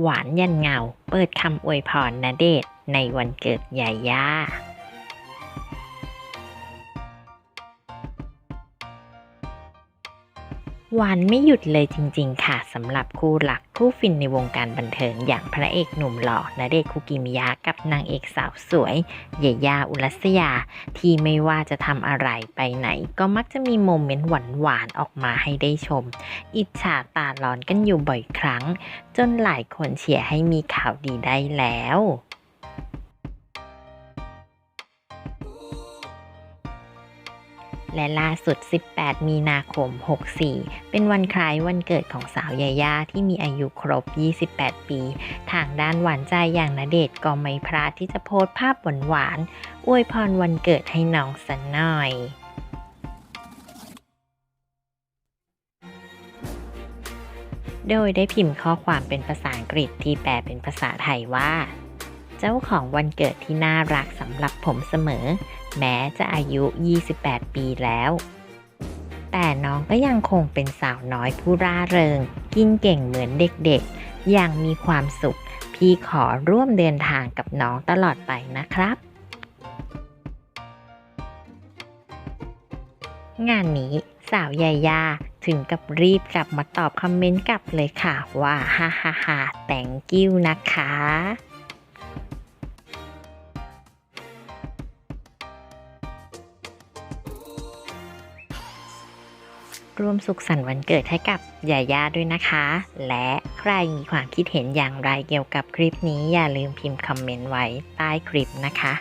หวานยันเงา เปิดคำอวยพรณเดชในวันเกิดยาย่า หวานไม่หยุดเลยจริงๆ ค่ะสำหรับคู่หลักคู่ฟินในวงการบันเทิงอย่างพระเอกหนุ่มหล่อณเดชคุกิมิยะกับนางเอกสาวสวย เยยาอุรัสยา ที่ไม่ว่าจะทำอะไรไปไหน ก็มักจะมีโมเมนต์หวานๆ ออกมาให้ได้ชม อิจฉาตาร้อนกันอยู่บ่อยครั้ง จนหลายคนเชียร์ให้มีข่าวดีได้แล้ว และล่าสุด 18 มีนาคม 64 เป็นวันคล้ายวันเกิดของสาวยาย่าที่มีอายุครบ 28 ปี ทางด้านหวานใจอย่างณเดชน์ก็ไม่พลาดที่จะโพสภาพหวานๆอวยพรวันเกิดให้น้องสันหน่อยโดยได้พิมพ์ข้อความเป็นภาษาอังกฤษที่แปลเป็นภาษาไทยว่า เจ้าของวันเกิดที่น่ารักสำหรับผมเสมอ แม้จะอายุ 28 ปีแล้ว แต่น้องก็ยังคงเป็นสาวน้อยผู้ร่าเริง กินเก่งเหมือนเด็กๆ อย่างมีความสุข พี่ขอร่วมเดินทางกับน้องตลอดไปนะครับงานนี้สาวยายาถึงกับรีบกลับมาตอบคอมเมนต์กลับเลยค่ะว่าฮ่าฮ่าฮ่าแต่งกิ้วนะคะ ร่วมสุขสันต์วันเกิดให้กับยาย่าด้วยนะคะ และใครมีความคิดเห็นอย่างไรเกี่ยวกับคลิปนี้อย่าลืมพิมพ์คอมเมนต์ไว้ใต้คลิปนะคะ